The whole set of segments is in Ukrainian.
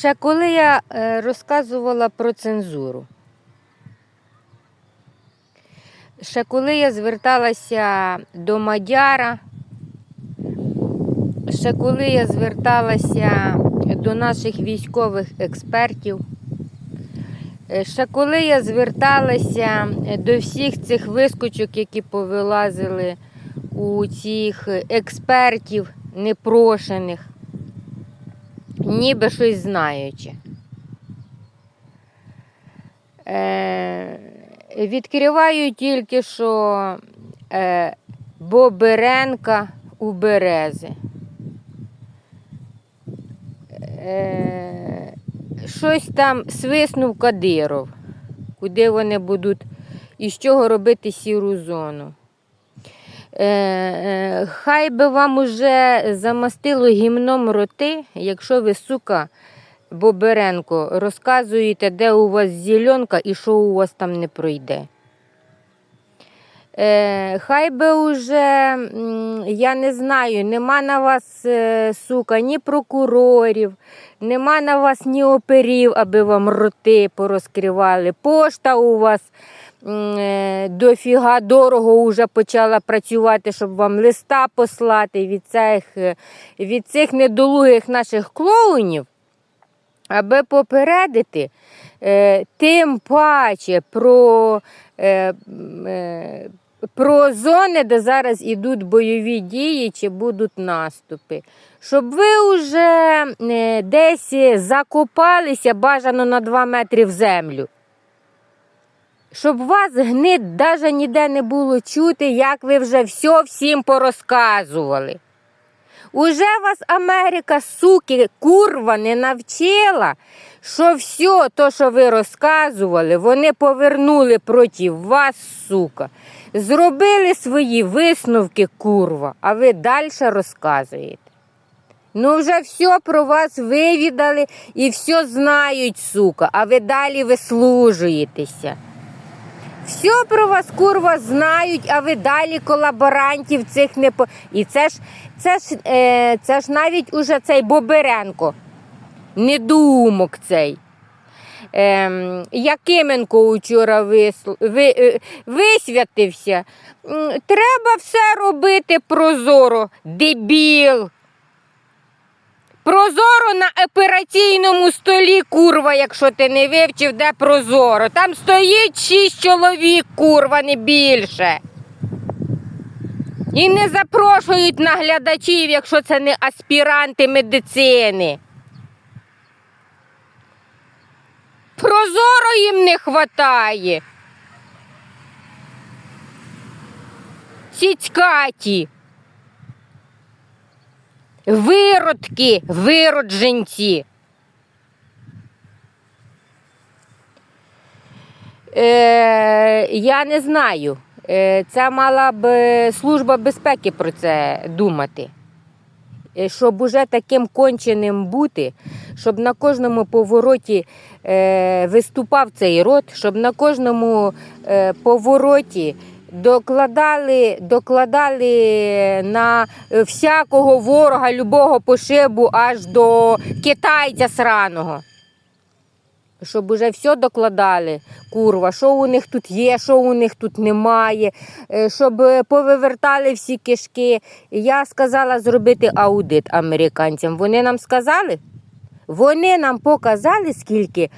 Ще коли я е, розказувала про цензуру, ще коли я зверталася до Мадяра, ще коли я зверталася до наших військових експертів, е, ще коли я зверталася до всіх цих вискочок, які повилазили у цих експертів непрошених, ніби щось знаючи. Е, відкриваю тільки що е, Боберенка у Берези. Е, щось там свиснув Кадиров, куди вони будуть і з чого робити сіру зону. Е, е, хай би вам уже замастило гімном роти, якщо ви, сука, Боберенко, розказуєте, де у вас зеленка і що у вас там не пройде. Е, хай би уже, я не знаю, нема на вас, е, сука, ні прокурорів, нема на вас ні оперів, аби вам роти порозкривали. Пошта у вас е, дофіга дорого вже почала працювати, щоб вам листа послати від цих, від цих недолугих наших клоунів, аби попередити, тим паче про. Про зони, де зараз ідуть бойові дії чи будуть наступи. Щоб ви вже е, десь закопалися бажано на 2 метри в землю. Щоб вас гнид навіть ніде не було чути, як ви вже все всім порозказували. Уже вас Америка, суки, курва, не навчила, що все то, що ви розказували, вони повернули проти вас, сука. Зробили свої висновки, курва, а ви далі розказуєте. Ну, вже все про вас вивідали і все знають, сука, а ви далі вислужуєтеся. Все про вас, курва, знають, а ви далі колаборантів цих не по. І це ж, це ж, е, це ж навіть уже цей Боберенко, недоумок цей. Ем, Якименко вчора е, висвятився. Треба все робити прозоро, дебіл. Прозоро на операційному столі, курва, якщо ти не вивчив, де прозоро. Там стоїть шість чоловік, курва, не більше. І не запрошують наглядачів, якщо це не аспіранти медицини. Прозоро їм не хватає. Сіцькаті. Виродки, виродженці. Е, я не знаю. Е, це мала б е, служба безпеки про це думати. Е, Щоб уже таким конченим бути, щоб на кожному повороті е, виступав цей рот, щоб на кожному е, повороті докладали, докладали на е, всякого ворога, любого пошибу аж до китайця сраного. Щоб уже все докладали, курва, що у них тут є, що у них тут немає, е, щоб е, повивертали всі кишки. Я сказала зробити аудит американцям. Вони нам сказали? Вони нам показали, скільки,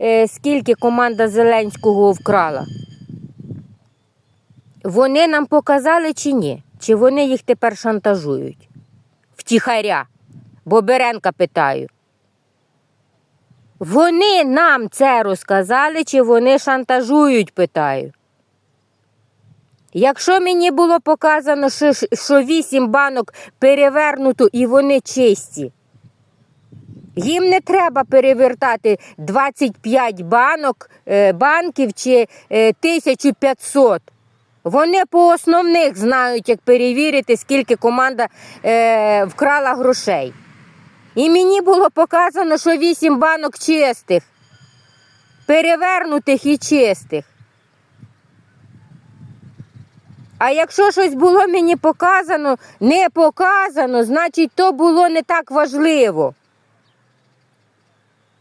е, скільки команда Зеленського вкрала. Вони нам показали чи ні? Чи вони їх тепер шантажують? Втіхаря. Боберенка питаю. Вони нам це розказали, чи вони шантажують, питаю. Якщо мені було показано, що, що 8 банок перевернуто і вони чисті, їм не треба перевертати 25 банок, е, банків чи е, 1500. Вони по основних знають, як перевірити, скільки команда е, вкрала грошей. І мені було показано, що 8 банок чистих, перевернутих і чистих. А якщо щось було мені показано, не показано, значить то було не так важливо.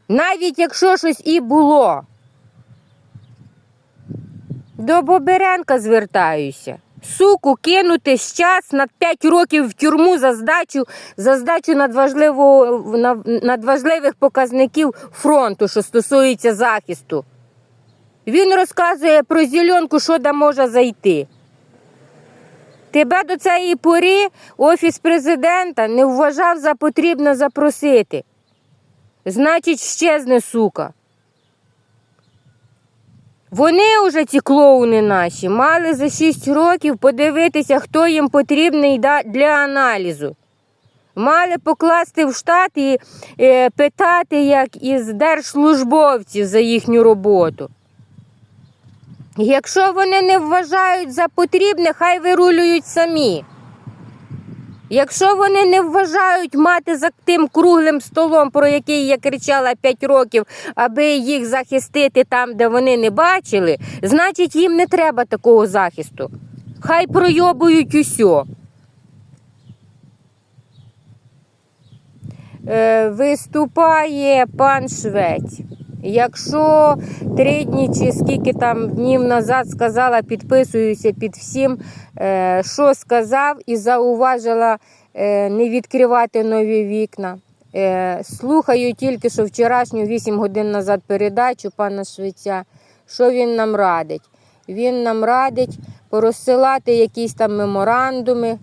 Навіть якщо щось і було. До Боберенка звертаюся. Суку кинути щас на 5 років в тюрму за здачу, за здачу надважливого, надважливих показників фронту, що стосується захисту. Він розказує про зеленку, що де може зайти. Тебе до цієї пори Офіс президента не вважав за потрібне запросити. Значить, щезне сука. Вони уже, ці клоуни наші, мали за 6 років подивитися, хто їм потрібний для аналізу. Мали покласти в штат і е, питати, як із держслужбовців за їхню роботу. Якщо вони не вважають за потрібне, хай вирулюють самі. Якщо вони не вважають мати за тим круглим столом, про який я кричала 5 років, аби їх захистити там, де вони не бачили, значить їм не треба такого захисту. Хай пройобують усьо. Е, виступає пан Швець. Якщо три дні чи скільки там днів назад сказала, підписуюся під всім, е, що сказав і зауважила е, не відкривати нові вікна. Е, Слухаю тільки що вчорашню 8 годин назад передачу пана Швеця. Що він нам радить? Він нам радить порозсилати якісь там меморандуми,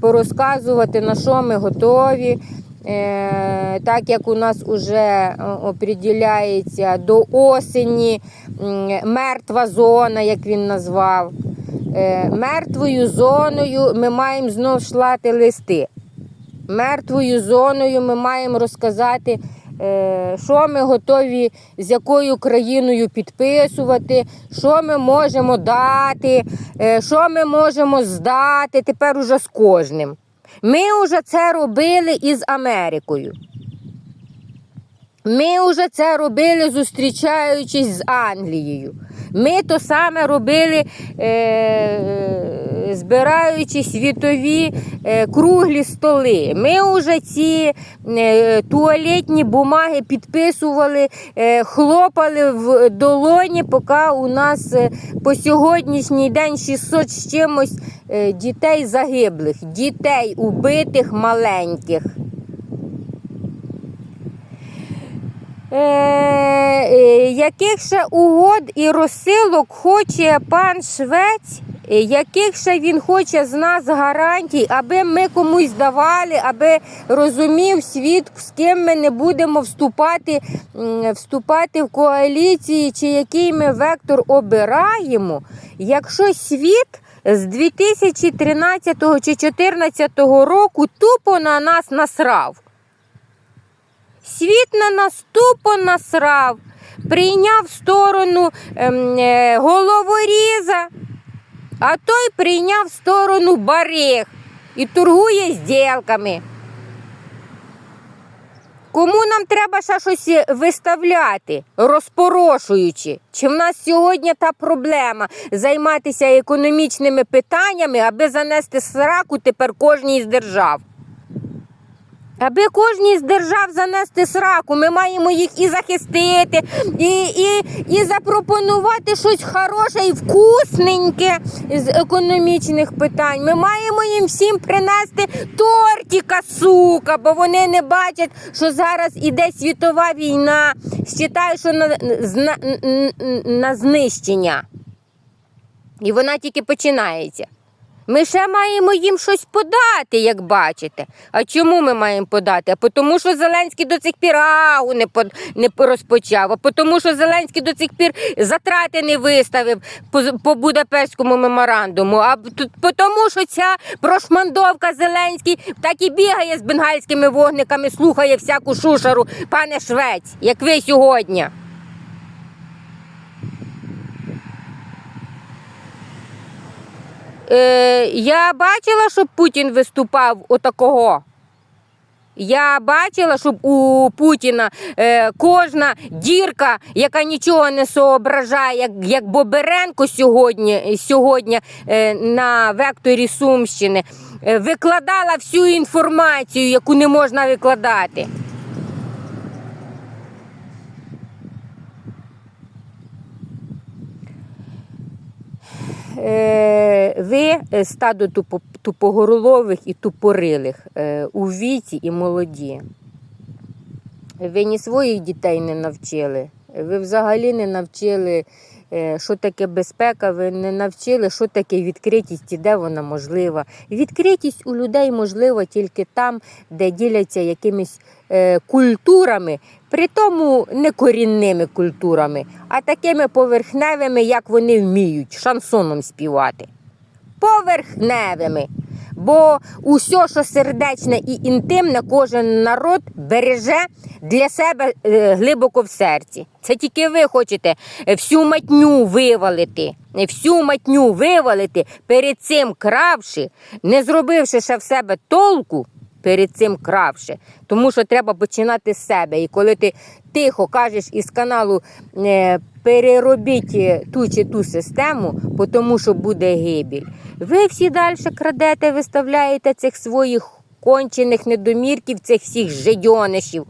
порозказувати, на що ми готові. Е, Так як у нас вже оприділяється до осені мертва зона, як він назвав. Е, Мертвою зоною ми маємо знов шлати листи. Мертвою зоною ми маємо розказати, е, що ми готові з якою країною підписувати, що ми можемо дати, е, що ми можемо здати тепер уже з кожним. Ми вже це робили із Америкою. Ми вже це робили, зустрічаючись з Англією. Ми то саме робили, е, збираючи світові е, круглі столи. Ми вже ці е, туалетні бумаги підписували, е, хлопали в долоні, поки у нас е, по сьогоднішній день 600 з чимось е, дітей загиблих, дітей убитих маленьких. Е, е, яких ще угод і розсилок хоче пан Швець, е, яких ще він хоче з нас гарантій, аби ми комусь давали, аби розумів світ, з ким ми не будемо вступати, вступати в коаліції, чи який ми вектор обираємо, якщо світ з 2013 чи 2014 року тупо на нас насрав. Світ на нас тупо насрав, прийняв сторону ем, е, головоріза, а той прийняв сторону бариг і торгує зділками. Кому нам треба ще щось виставляти, розпорошуючи? Чи в нас сьогодні та проблема займатися економічними питаннями, аби занести сраку тепер кожній з держав? Аби кожній з держав занести сраку, ми маємо їх і захистити, і, і, і запропонувати щось хороше і вкусненьке з економічних питань. Ми маємо їм всім принести тортика, сука, бо вони не бачать, що зараз іде світова війна. Считаю, що на, на, на знищення. І вона тільки починається. Ми ще маємо їм щось подати, як бачите. А чому ми маємо подати? А тому, що Зеленський до цих пір ау не под, не розпочав, а тому, що Зеленський до цих пір затрати не виставив по, по Будапештському меморандуму. А тому, що ця прошмандовка Зеленський так і бігає з бенгальськими вогниками, слухає всяку шушару, пане Швець, як ви сьогодні. Е, Я бачила, щоб Путін виступав отакого. Я бачила, щоб у Путіна е, кожна дірка, яка нічого не соображає, як як Боберенко сьогодні сьогодні е, на векторі Сумщини, е, викладала всю інформацію, яку не можна викладати. Е, ви е, стадо тупо, тупогорлових і тупорилих е, у віці і молоді. Ви ні своїх дітей не навчили. Ви взагалі не навчили, е, що таке безпека, ви не навчили, що таке відкритість і де вона можлива. Відкритість у людей можлива тільки там, де діляться якимись культурами, при тому не корінними культурами, а такими поверхневими, як вони вміють, шансоном співати. Поверхневими. Бо усе, що сердечне і інтимне, кожен народ береже для себе е, глибоко в серці. Це тільки ви хочете всю матню вивалити, всю матню вивалити, перед цим кравши, не зробивши ще в себе толку, перед цим кравши. Тому що треба починати з себе. І коли ти тихо кажеш із каналу е, переробіть е, ту чи ту систему, тому що буде гибель. Ви всі далі крадете, виставляєте цих своїх кончених недомірків, цих всіх жидьонишів.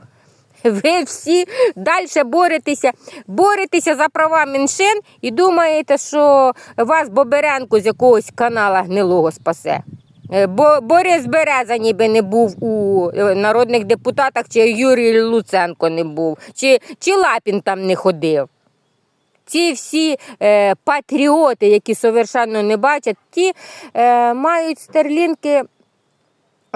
Ви всі далі боретеся, боретеся за права меншин і думаєте, що вас Боберенко з якогось канала гнилого спасе. Е, Бо Борис Береза ніби не був у е, народних депутатах, чи Юрій Луценко не був, чи, чи Лапін там не ходив. Ці всі е, патріоти, які совершенно не бачать, ті е, мають старлінки,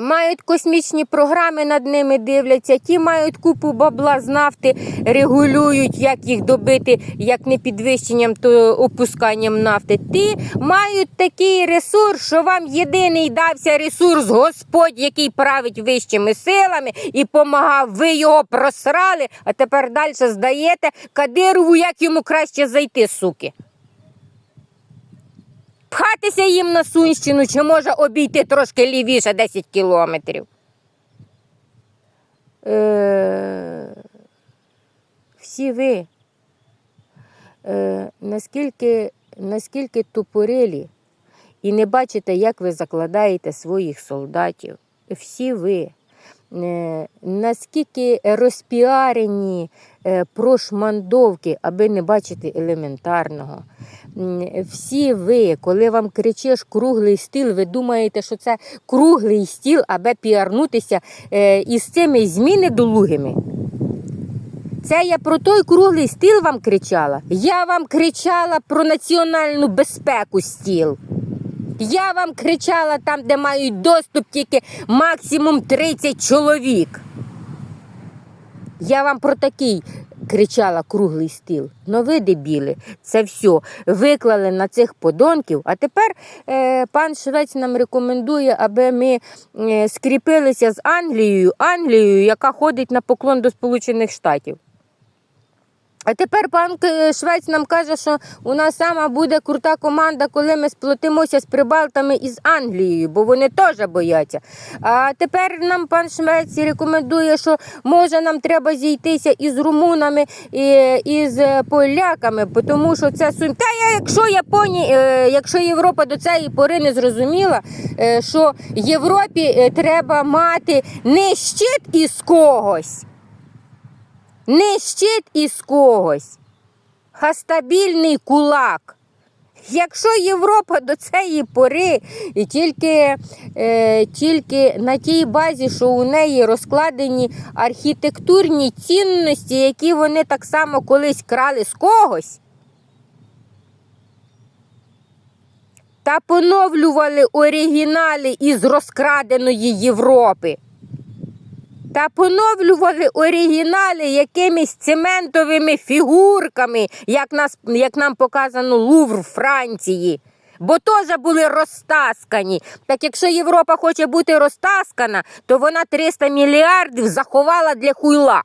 мають космічні програми над ними дивляться, ті мають купу бабла з нафти, регулюють, як їх добити, як не підвищенням, то опусканням нафти. Ті мають такий ресурс, що вам єдиний дався ресурс Господь, який править вищими силами і помагав. Ви його просрали, а тепер далі здаєте Кадирову, як йому краще зайти, суки. Пхатися їм на Сунщину, чи може обійти трошки лівіше 10 кілометрів. Е, всі ви, е, наскільки, наскільки тупорилі і не бачите, як ви закладаєте своїх солдатів, всі ви. е, Наскільки розпіарені прошмандовки, аби не бачити елементарного. Всі ви, коли вам кричиш круглий стіл, ви думаєте, що це круглий стіл, аби піарнутися е, із цими зміни долугими. Це я про той круглий стіл вам кричала. Я вам кричала про національну безпеку стіл. Я вам кричала там, де мають доступ тільки максимум 30 чоловік. Я вам про такий кричала круглий стіл. Ну ви дебіли, це все виклали на цих подонків. А тепер е, пан Швець нам рекомендує, аби ми е, скріпилися з Англією, Англією, яка ходить на поклон до Сполучених Штатів. А тепер пан Швець нам каже, що у нас сама буде крута команда, коли ми сплотимося з прибалтами із Англією, бо вони теж бояться. А тепер нам пан Швець рекомендує, що може нам треба зійтися із румунами і із е, поляками, тому що це сум. Та якщо Японія, е, якщо Європа до цієї пори не зрозуміла, е, що Європі е, треба мати не щит із когось. Не щит із когось, а стабільний кулак. Якщо Європа до цієї пори і тільки, е, тільки на тій базі, що у неї розкладені архітектурні цінності, які вони так само колись крали з когось, та поновлювали оригінали із розкраденої Європи та поновлювали оригінали якимись цементовими фігурками, як, нас, як нам показано Лувр Франції. Бо теж були розтаскані. Так якщо Європа хоче бути розтаскана, то вона 300 мільярдів заховала для хуйла.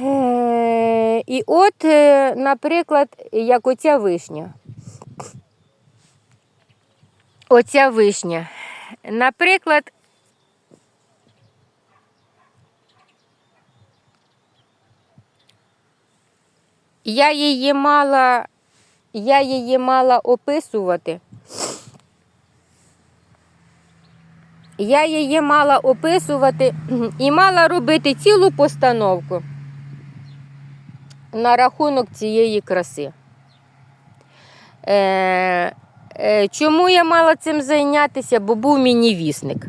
Е, І от, е, наприклад, як оця вишня. Оця вишня. Наприклад, я її мала, я її мала описувати. Я її мала описувати і мала робити цілу постановку. на рахунок цієї краси. Е, чому я мала цим зайнятися? Бо був мені вісник.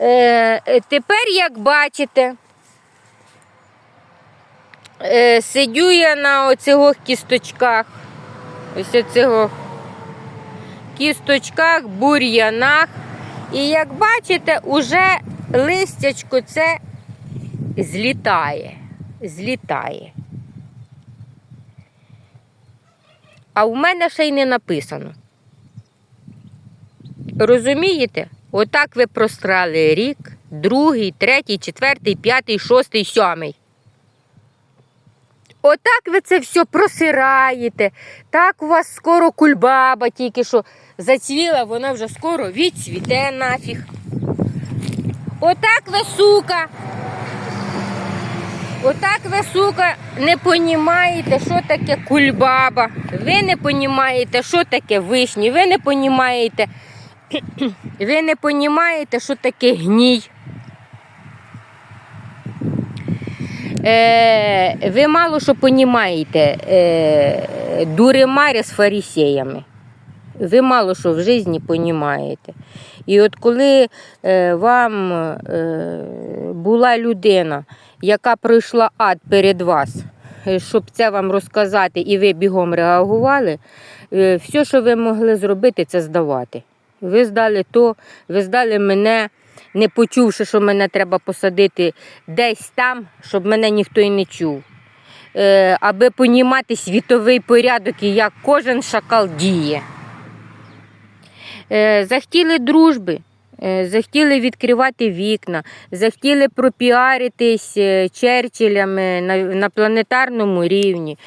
Е, е, тепер, як бачите, е, сидю я на оцих кісточках. Ось оцього кісточках, бур'янах. І як бачите, уже листячко це злітає. Злітає. А в мене ще й не написано. Розумієте? Отак ви прострали рік, другий, третій, четвертий, п'ятий, шостий, сьомий. Отак ви це все просираєте. Так у вас скоро кульбаба тільки що зацвіла, вона вже скоро відцвіте нафіг. Отак ви, сука. Отак ви, сука, не понімаєте, що таке кульбаба. Ви не понімаєте, що таке вишні. Ви не понімаєте, ви не понімаєте, що таке гній. Е, ви мало що понімаєте, е, дуремаря з фарисеями. Ви мало що в житті понімаєте. І от коли е, вам е, була людина, яка пройшла ад перед вас, е, щоб це вам розказати, і ви бігом реагували, все, що ви могли зробити, це здавати. Ви здали то, ви здали мене, не почувши, що мене треба посадити десь там, щоб мене ніхто і не чув. Аби понімати світовий порядок і як кожен шакал діє. Е, захотіли дружби, е, захотіли відкривати вікна, захотіли пропіаритись е, Черчиллями на, планетарному рівні.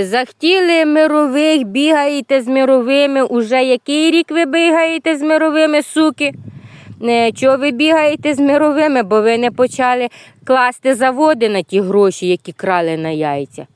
Захотіли мирових, бігаєте з мировими. Уже який рік ви бігаєте з мировими, суки? Чого ви бігаєте з мировими? Бо ви не почали класти заводи на ті гроші, які крали на яйця.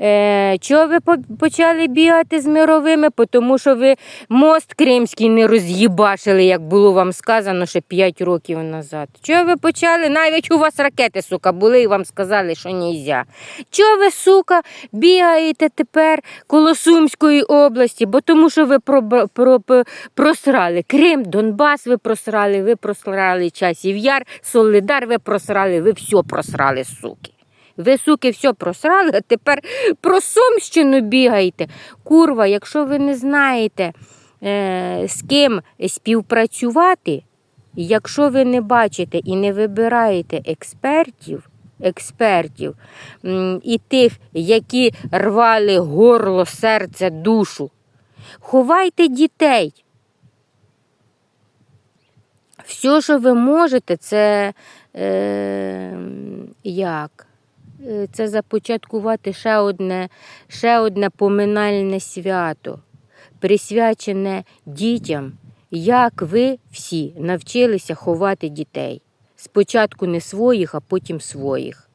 Е, чого ви почали бігати з мировими? Тому що ви мост кримський не роз'їбашили, як було вам сказано ще 5 років назад. Чого ви почали? Навіть у вас ракети, сука, були і вам сказали, що нельзя. Чого ви, сука, бігаєте тепер коло Сумської області? Бо тому що ви про, про, про, просрали Крим, Донбас ви просрали, ви просрали часів яр, Солидар ви просрали, ви все просрали, суки. Ви, суки, все просрали, а тепер про Сумщину бігаєте. Курва, якщо ви не знаєте, е, з ким співпрацювати, якщо ви не бачите і не вибираєте експертів, експертів і тих, які рвали горло, серце, душу, ховайте дітей. Все, що ви можете, це е, як? Е, Це започаткувати ще одне, ще одне поминальне свято, присвячене дітям, як ви всі навчилися ховати дітей. Спочатку не своїх, а потім своїх.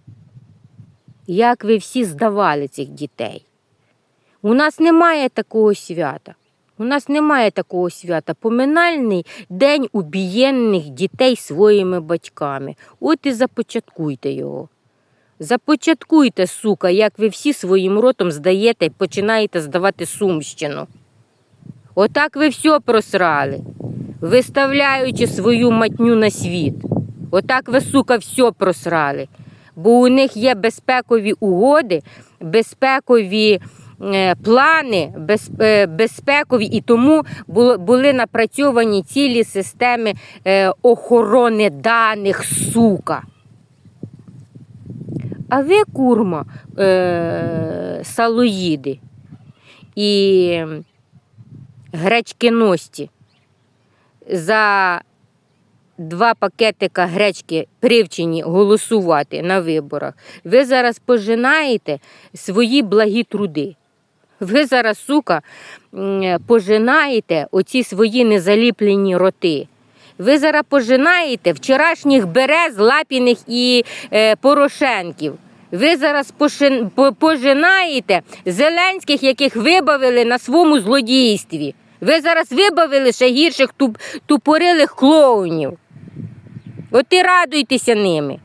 Як ви всі здавали цих дітей. У нас немає такого свята. У нас немає такого свята. Поминальний день убієнних дітей своїми батьками. От і започаткуйте його. Започаткуйте, сука, як ви всі своїм ротом здаєте і починаєте здавати Сумщину. Отак ви все просрали, виставляючи свою матню на світ. Отак ви, сука, все просрали. Бо у них є безпекові угоди, безпекові е, плани, без, е, безпекові, і тому були напрацьовані цілі системи е, охорони даних, сука. А ви, курма, е, салоїди і гречкиності за два пакетика гречки привчені голосувати на виборах, ви зараз пожинаєте свої благі труди. Ви зараз, сука, пожинаєте оці свої незаліплені роти. Ви зараз пожинаєте вчорашніх берез, лапіних і е, порошенків. Ви зараз пошин- по- пожинаєте зеленських, яких вибавили на своєму злодійстві. Ви зараз вибавили ще гірших туп, тупорилих клоунів. От і радуйтеся ними.